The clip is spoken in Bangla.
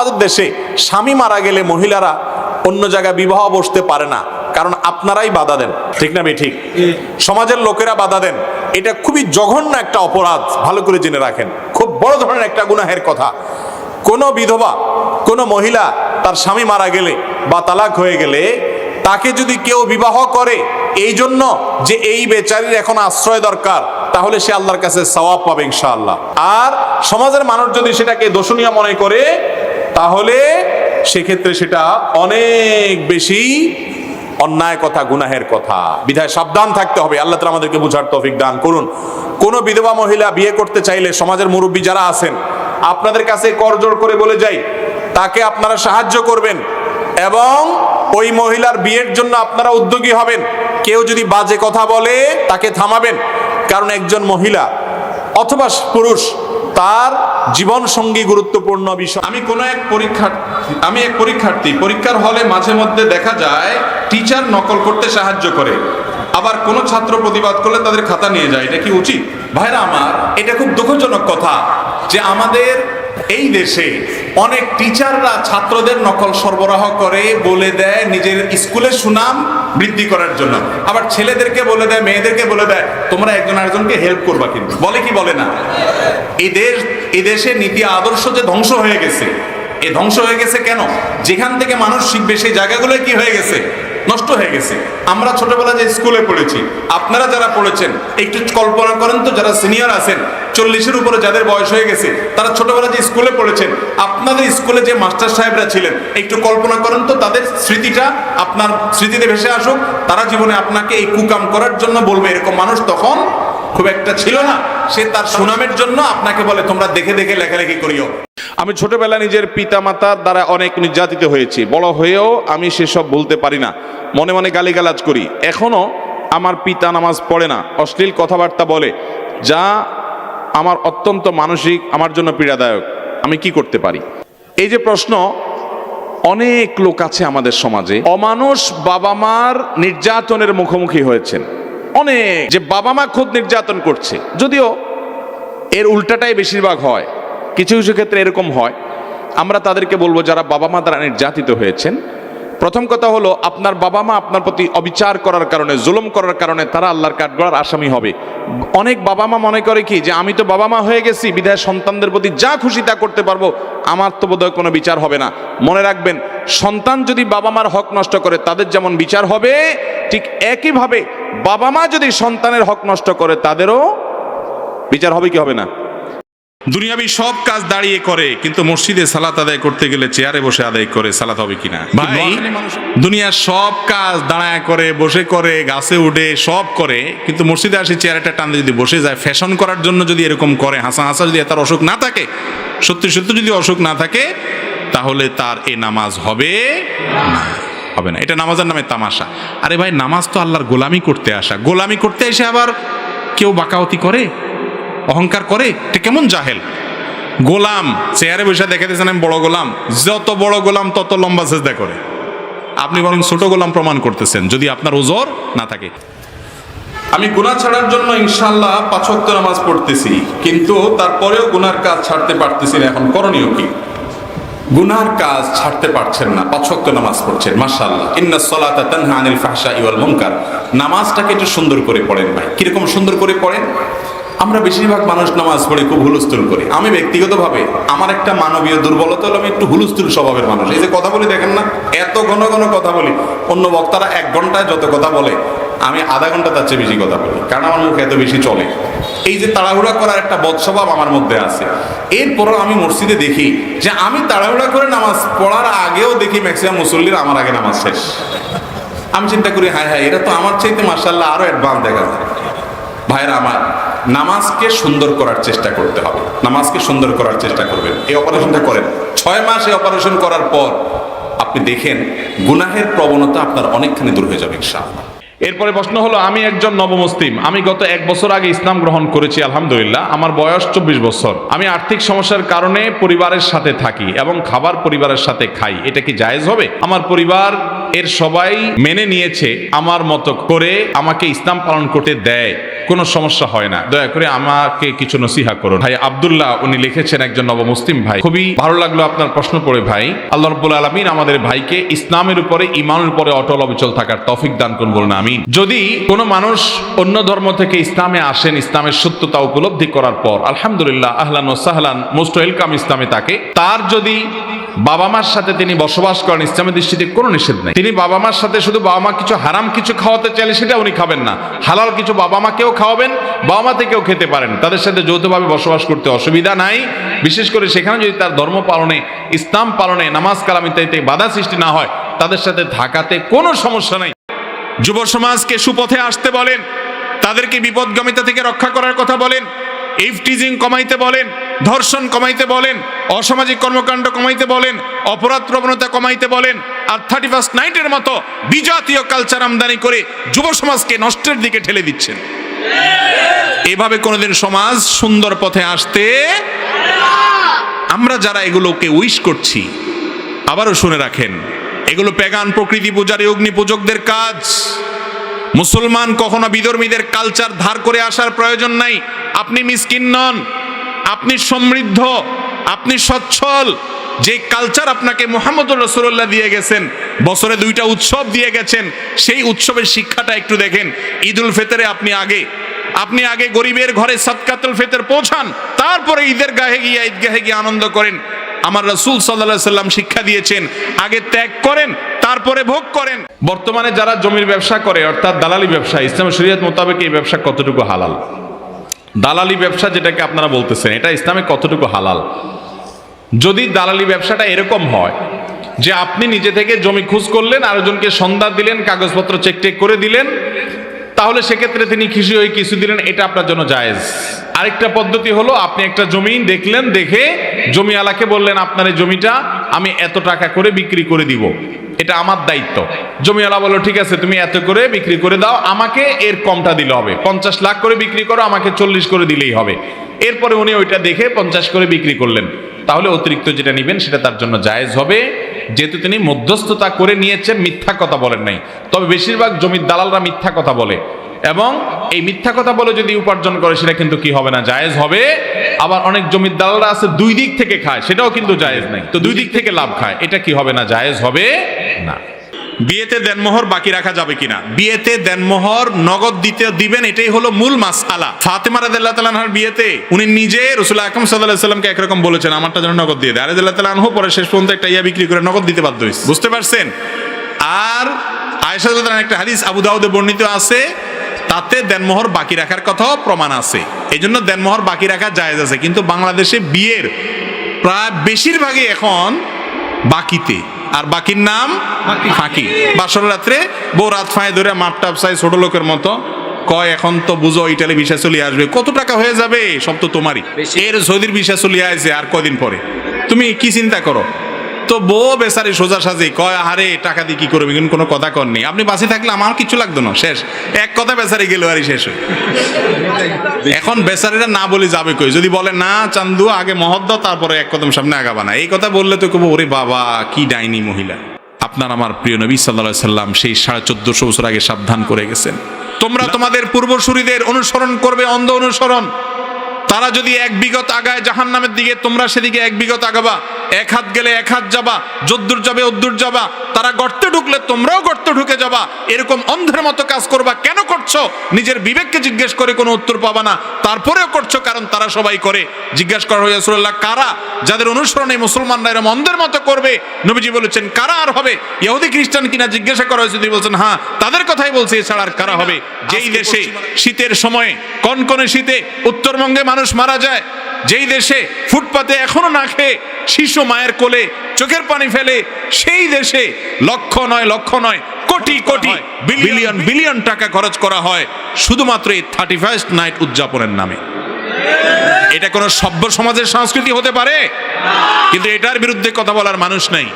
আমাদের দেশে স্বামী মারা গেলে মহিলারা অন্য জায়গায় বিবাহ বসতে পারে না, কারণ আপনারাই বাধা দেন। ঠিক না ঠিক সমাজের লোকেরা বাধা দেন। এটা খুবই জঘন্য একটা অপরাধ, ভালো করে জেনে রাখেন। খুব বড় ধরনের একটা গুনাহের কথা। কোনো বিধবা, কোনো মহিলা তার স্বামী মারা গেলে বা তালাক হয়ে গেলে তাকে যদি কেউ বিবাহ করে এই জন্য যে এই বেচারির এখন আশ্রয় দরকার, তাহলে সে আল্লাহর কাছে সওয়াব পাবে ইনশাআল্লাহ। আর সমাজের মানুষ যদি সেটাকে দোষণীয় মনে করে তাহলে সেক্ষেত্রে সেটা অনেক বেশি অন্যায় কথা, গুনাহের কথা। বিধায় সাবধান থাকতে হবে। আল্লাহ তালা আমাদেরকে বুঝার তৌফিক দান করুন। কোন বিধবা মহিলা বিয়ে করতে চাইলে সমাজের মুরব্বী যারা আছেন, আপনাদের কাছে করজোড় করে বলে যাই, তাকে আপনারা সাহায্য করবেন এবং ওই মহিলার বিয়ের জন্য আপনারা উদ্যোগী হবেন। কেউ যদি বাজে কথা বলে, তাকে থামাবেন। কারণ একজন মহিলা অথবা পুরুষ তার জীবন সঙ্গী গুরুত্বপূর্ণ বিষয়। আমি কোনো এক পরীক্ষার্থী আমি এক পরীক্ষার্থী। পরীক্ষার হলে মাঝে মধ্যে দেখা যায় টিচার নকল করতে সাহায্য করে। আবার কোনো ছাত্র প্রতিবাদ করলে তাদের খাতা নিয়ে যায়। এটা কি উচিত? ভাইরা আমার, এটা খুব দুঃখজনক কথা যে আমাদের এই দেশে অনেক টিচাররা ছাত্রদের নকল সরবরাহ করে, বলে দেয় নিজের স্কুলের সুনাম বৃদ্ধি করার জন্য। আবার ছেলেদেরকে বলে দেয়, মেয়েদেরকে বলে দেয়, তোমরা একজন আরেকজনকে হেল্প করবা কিন্তু। বলে কি বলে না? এই দেশ এই দেশের নীতি আদর্শ যে ধ্বংস হয়ে গেছে। এ ধ্বংস হয়ে গেছে কেন? যেখান থেকে মানুষ শিখবে সেই জায়গাগুলো কি হয়ে গেছে? নষ্ট হয়ে গেছে। আমরা ছোটবেলা যে স্কুলে পড়েছি, আপনারা যারা পড়েছেন, একটু কল্পনা করেন তো, যারা সিনিয়র আছেন, চল্লিশের উপরে যাদের বয়স হয়ে গেছে, তারা ছোটবেলা যে স্কুলে পড়েছেন, আপনাদের স্কুলে যে মাস্টার সাহেবরা ছিলেন, একটু কল্পনা করেন তো, তাদের স্মৃতিটা আপনার স্মৃতিতে ভেসে আসুক, তারা জীবনে আপনাকে এই কুকাম করার জন্য বলবে, এরকম মানুষ তখন খুব একটা ছিল না। সে তার সুনামের জন্য আপনাকে বলে, তোমরা দেখে দেখে লেখালেখি করিও। আমি ছোটবেলা নিজের পিতা মাতার দ্বারা অনেক নির্যাতিত হয়েছি। বড় হয়েও আমি সেসব বলতে পারি না। মনে মনে গালিগালাজ করি। এখনও আমার পিতা নামাজ পড়ে না। অশ্লীল কথাবার্তা বলে, যা আমার অত্যন্ত মানসিক, আমার জন্য পীড়াদায়ক। আমি কি করতে পারি? এই যে প্রশ্ন, অনেক লোক আছে আমাদের সমাজে, অমানুষ বাবা মার নির্যাতনের মুখোমুখি হয়েছেন। অনেক। যে বাবা মা খুদ নির্যাতন করছে। যদিও এর উল্টাটাই বেশিরভাগ হয়। কিছু কিছু ক্ষেত্রে এরকম হয়। আমরা তাদেরকে বলব যারা বাবা মা দ্বারা নির্যাতিত হয়েছেন, প্রথম কথা হলো আপনার বাবা মা আপনার প্রতি অবিচার করার কারণে, জুলুম করার কারণে তারা আল্লাহর কাঠগড়ার আসামি হবে। অনেক বাবা মা মনে করে কি যে আমি তো বাবা মা হয়ে গেছি, বিধায় সন্তানদের প্রতি যা খুশি তা করতে পারব, আমার তো বোধহয় কোনো বিচার হবে না। মনে রাখবেন, সন্তান যদি বাবা মার হক নষ্ট করে, তাদের যেমন বিচার হবে, ঠিক একইভাবে বাবা মা যদি সন্তানের হক নষ্ট করে, তাদেরও বিচার হবে কি হবে না? দুনিয়াবি সব কাজ দাঁড়িয়ে করে কিন্তু মসজিদে সালাত আদায় করতে গেলে চেয়ারে বসে আদায় করে সালাত হবে কিনা? ভাই দুনিয়ার সব কাজ দাঁড়ায় করে বসে করে গাছে উঠে সব করে কিন্তু মসজিদে আসে চেয়ারটা টান যদি বসে যায় ফ্যাশন করার জন্য যদি এরকম করে হাসা হাসা যদি তার অসুখ না থাকে সত্যি সত্যি যদি অসুখ না থাকে তাহলে তার এ নামাজ হবে না হবে না। এটা নামাজের নামে তামাশা। আরে ভাই নামাজ তো আল্লাহর গোলামি করতে আসা। গোলামি করতে এসে আবার কেউ বাকাওতি করে? অহংকার করে এটা কেমন জাহেল? গোলাম, চেয়ারে বসে দেখে দিয়েছেন আমি বড় গোলাম। যত বড় গোলাম, তত লম্বা চেষ্টা করে। আপনি বরং ছোট গোলাম প্রমাণ করতেছেন, যদি আপনার ওজোর না থাকে। আমি গুনাহ ছাড়ার জন্য ইনশাল্লাহ পাঁচক্ত নামাজ পড়তেছি, কিন্তু তারপরেও গুনার কাজ ছাড়তে পারতেছি না। এখন করণীয় কি? গুনার কাজ ছাড়তে পারছেন না পাঁচক্ত নামাজ পড়ছেন, মাশাআল্লাহ। ইন্না সলাতা তানহা আনিল ফাহশা ওয়াল মুনকার। নামাজটাকে একটু সুন্দর করে পড়েন ভাই। কীরকম সুন্দর করে পড়েন? আমরা বেশিরভাগ মানুষ নামাজ পড়ে খুব হুলস্থুল করি। আমি ব্যক্তিগতভাবে আমার একটা মানবীয় দুর্বলতা হলো আমি একটু হুলস্থুল স্বভাবের মানুষ। এই যে কথা বলি দেখেন না? এত ঘন ঘন কথা বলি। অন্য বক্তারা এক ঘন্টায় যত কথা বলে, আমি আধা ঘণ্টা তার চেয়ে বেশি কথা বলি, কারণ আমার মুখ এত বেশি চলে। এই যে তাড়াহুড়া করার একটা বদস্বভাব আমার মধ্যে আছে। এরপরও আমি মসজিদে দেখি যে আমি তাড়াহুড়া করে নামাজ পড়ার আগেও দেখি ম্যাক্সিমাম মুসল্লির আমার আগে নামাজ শেষ। আমি চিন্তা করি হ্যাঁ হ্যাঁ এরা তো আমার চাইতে মার্শাল্লাহ আরও অ্যাডভান্স দেখা যায়। ভাইরা আমার নামাজকে সুন্দর করার চেষ্টা করতে হবে। নামাজকে সুন্দর করার চেষ্টা করবেন। এই অপারেশনটা করেন। ছয় মাস এই অপারেশন করার পর আপনি দেখেন গুনাহের প্রবণতা আপনার অনেকখানি দূর হয়ে যাবে, ইনশাআল্লাহ। এরপরে প্রশ্ন হলো, আমি একজন নবমুসলিম। আমি গত এক বছর আগে ইসলাম গ্রহণ করেছি, আলহামদুলিল্লাহ। আমার বয়স চব্বিশ বছর। আমি আর্থিক সমস্যার কারণে পরিবারের সাথে থাকি এবং খাবার পরিবারের সাথে খাই। এটা কি জায়েজ হবে? আমার পরিবার এর সবাই মেনে নিয়েছে আমার মতো করে আমাকে ইসলাম পালন করতে দেয়। কোনো সমস্যা হয় না। দয়া করে আমাকে কিছু নসিহা করুন। ভাই আবদুল্লাহ, উনি লিখেছেন একজন নবমুসলিম ভাই। খুবই ভালো লাগল আপনার প্রশ্ন পড়ে ভাই। আল্লাহ রব্বুল আলমিন আমাদের ভাইকে ইসলামের উপরে ইমানের উপরে অটল অবিচল থাকার তফিক দান করুন বলুন, আমিন। যদি কোনো মানুষ অন্য ধর্ম থেকে ইসলামে আসেন, ইসলামের সত্যতা উপলব্ধি করার পর, আলহামদুলিল্লাহ, আহলান ও সাহলান, মোস্ট ওয়েলকাম ইসলামে তাকে। তার যদি বাবা মার সাথে তিনি বসবাস করেন, ইসলামের দৃষ্টিতে কোনো নিষেধ নেই। তিনি বাবা মার সাথে শুধু বাবা মা কিছু হারাম কিছু খাওয়াতে চাইলে সেটা উনি খাবেন না। হালাল কিছু বাবা মাকেও খাওয়াবেন বাবা মা থেকেও খেতে পারেন তাদের সাথে যৌথভাবে বসবাস করতে অসুবিধা নাই। বিশেষ করে সেখানে যদি তার ধর্ম পালনে, ইসলাম পালনে, নামাজ কালাম ইত্যাদিতে বাধা সৃষ্টি না হয়, তাদের সাথে থাকাতে কোনো সমস্যা নাই। যুব সমাজকে সুপথে আসতে বলেন, তাদেরকে বিপদগামিতা থেকে রক্ষা করার কথা বলেন। ইফটিজিং কমাইতে বলেন, ধর্ষণ কমাইতে বলেন, অসামাজিক কর্মকাণ্ড কমাইতে বলেন, অপরাধ প্রবণতা কমাইতে বলেন, আর থার্টি ফার্স্ট নাইটের মতো বিজাতীয় কালচার আমদানি করে যুব সমাজকে নষ্টের দিকে ঠেলে দিচ্ছেন। এভাবে কোনোদিন সমাজ সুন্দর পথে আসতে আমরা যারা এগুলোকে উইশ করছি, আবারও শুনে রাখেন, এগুলো প্যাগান প্রকৃতি পূজারী, অগ্নি পূজকদের কাজ। মুসলমান কখনো বিধর্মীদের কালচার ধার করে আসার প্রয়োজন নাই। আপনি মিসকিন নন, আপনি সমৃদ্ধ, আপনি সচ্ছল। যে কালচার আপনাকে মোহাম্মদ রসুল্লাহ দিয়ে গেছেন, বছরে দুইটা উৎসব দিয়ে গেছেন, সেই উৎসবের শিক্ষাটা একটু দেখেন। ঈদুল ফেতরে আপনি আগে আপনি আগে গরিবের ঘরে সৎকাতুল ফেতর পৌঁছান, তারপরে ঈদের গাহে গিয়ে ঈদগাহে গিয়ে আনন্দ করেন। আমার রসুল সাল্লাহ সাল্লাম শিক্ষা দিয়েছেন, আগে ত্যাগ করেন, তারপরে ভোগ করেন। বর্তমানে যারা জমির ব্যবসা করে, অর্থাৎ দালালি ব্যবসা ইসলাম শরীয়ত মোতাবেক এই ব্যবসা কতটুকু হালাল? দালালি ব্যবসা যেটাকে আপনারা বলতেছেন, এটা ইসলামে কতটুকু হালাল? যদি দালালি ব্যবসাটা এরকম হয়, যে আপনি নিজে থেকে জমি খুঁজ করলেন, আরেকজনকে সন্ধ্যা দিলেন, কাগজপত্র চেক টেক করে দিলেন তাহলে সেক্ষেত্রে তিনি খুশি হয়ে কিছু দিলেন, এটা আপনার জন্য জায়েজ। আরেকটা পদ্ধতি হলো, আপনি একটা জমি দেখলেন, দেখে জমিওয়ালাকে বললেন, আপনার এই জমিটা আমি এত টাকা করে বিক্রি করে দিব। এটা আমার দায়িত্ব। জমিওয়ালা বলল, ঠিক আছে, তুমি এত করে বিক্রি করে দাও, আমাকে এর কমটা দিলে হবে। পঞ্চাশ লাখ করে বিক্রি করো, আমাকে চল্লিশ করে দিলেই হবে। এরপরে উনি ওইটা দেখে পঞ্চাশ করে বিক্রি করলেন। তাহলে অতিরিক্ত যেটা নেবেন সেটা তার জন্য জায়েজ হবে। যেহেতু তিনি মধ্যস্থতা করে নিয়েছেন, মিথ্যা কথা বলেন নাই। তবে বেশিরভাগ জমির দালালরা মিথ্যা কথা বলে। এবং এই মিথ্যা কথা বলে যদি উপার্জন করে, সেটা কিন্তু কি হবে না? জায়েজ হবে। আবার অনেক জমির দালালরা আছে, দুই দিক থেকে খায়, সেটাও কিন্তু জায়েজ নাই। তো দুই দিক থেকে লাভ খায়, এটা কি হবে না? জায়েজ হবে না। বিয়েতে দেনমোহর বাকি রাখা যাবে কিনা? বিয়েতে দেনমোহর নগদ দিতে দিবেন, এটাই হলো মূল মাসআলা ফাতেমা রাদিয়াল্লাহু তাআলার বিয়েতে উনি নিজে রাসূল আলাইহি সাল্লামকে একরকম বলেছেন, আমারটা যেন নগদ দিয়ে দেয়। রাদিয়াল্লাহু তাআলা আনহু পরে শেষ পর্যন্ত একটা ইয়া বিক্রি করে নগদ দিতে বাধ্য হয়েছে। বুঝতে পারছেন? আর আয়েশা একটা হাদিস আবু দাউদে বর্ণিত আছে, তাতে দেনমোহর বাকি রাখার কথাও প্রমাণ আছে। এই জন্য দেনমোহর বাকি রাখা জায়েজ আছে, কিন্তু বাংলাদেশে বিয়ের প্রায় বেশিরভাগই এখন বাকিতে। আর বাকির নাম ফাঁকি। বাসর রাত্রে বউ রাত ফাঁয়ে ধরে মাপ টাপ চাই ছোট লোকের মতো। কয় এখন তো বুঝো ইটালি ভিসা চলে আসবে। কত টাকা হয়ে যাবে? সব তো তোমারই। এর সৌদির ভিসা চলে আসে আর কদিন পরে। তুমি কি চিন্তা করো? তো বউ বেচারি সোজা সাজে কয় আরে টাকা দিয়ে কি করবে? কিন্তু কোনো কথা করনি আপনি বাসে থাকলে আমার কিছু লাগতো না শেষ। এক কথা বেচারি গেল আরই শেষ এখন বেচারিরা না বলে যাবে কই? যদি বলে না চান্দু আগে মহৎ দাও তারপরে এক কদম সামনে আগাবা না এই কথা বললে তো কব ওরে বাবা কি ডাইনি মহিলা। আপনার আমার প্রিয় নবী সাল্লাহ সাল্লাম সেই সাড়ে চোদ্দশো বছর আগে সাবধান করে গেছেন। তোমরা তোমাদের পূর্বসূরিদের অনুসরণ করবে অন্ধ অনুসরণ। তারা যদি এক বিগত আগায় জাহান নামের দিকে, তোমরা সেদিকে এক বিগত আগাবা। এক হাত গেলে এক হাত যাবা, যদ্দূর যাবে অদ্দূর যাবা। তারা গর্তে ঢুকলে তোমরাও গর্তে ঢুকে যাবা। এরকম অন্ধের মতো কাজ করবা কেন করছ? নিজের বিবেককে জিজ্ঞেস করে কোনো উত্তর পাবা না। তারপরেও করছ কারণ তারা সবাই করে। জিজ্ঞেস করা হয়েছে রাসূলুল্লাহ কারা? যাদের অনুসরণে মুসলমানরা এরকম অন্ধের মতো করবে? নবীজি বলেছেন, কারা আর হবে? ইহুদি, খ্রিস্টান কিনা জিজ্ঞাসা করা হয়েছে, তিনি বলছেন হ্যাঁ তাদের কথাই বলছে, এছাড়া আর কারা হবে? যেই দেশে শীতের সময়ে, কনকনে শীতে, উত্তরবঙ্গে মানুষ মারা যায় যেই দেশে ফুটপাতে এখনও না খেয়ে শিশু মায়ের কোলে চোখের পানি ফেলে সেই দেশে লক্ষ নয় লক্ষ নয় কোটি কোটি বিলিয়ন বিলিয়ন টাকা খরচ করা হয় শুধুমাত্র এই থার্টি ফার্স্ট নাইট উদযাপনের নামে। এটা কোনো সভ্য সমাজের সংস্কৃতি হতে পারে? কিন্তু এটার বিরুদ্ধে কথা বলার মানুষ নাই।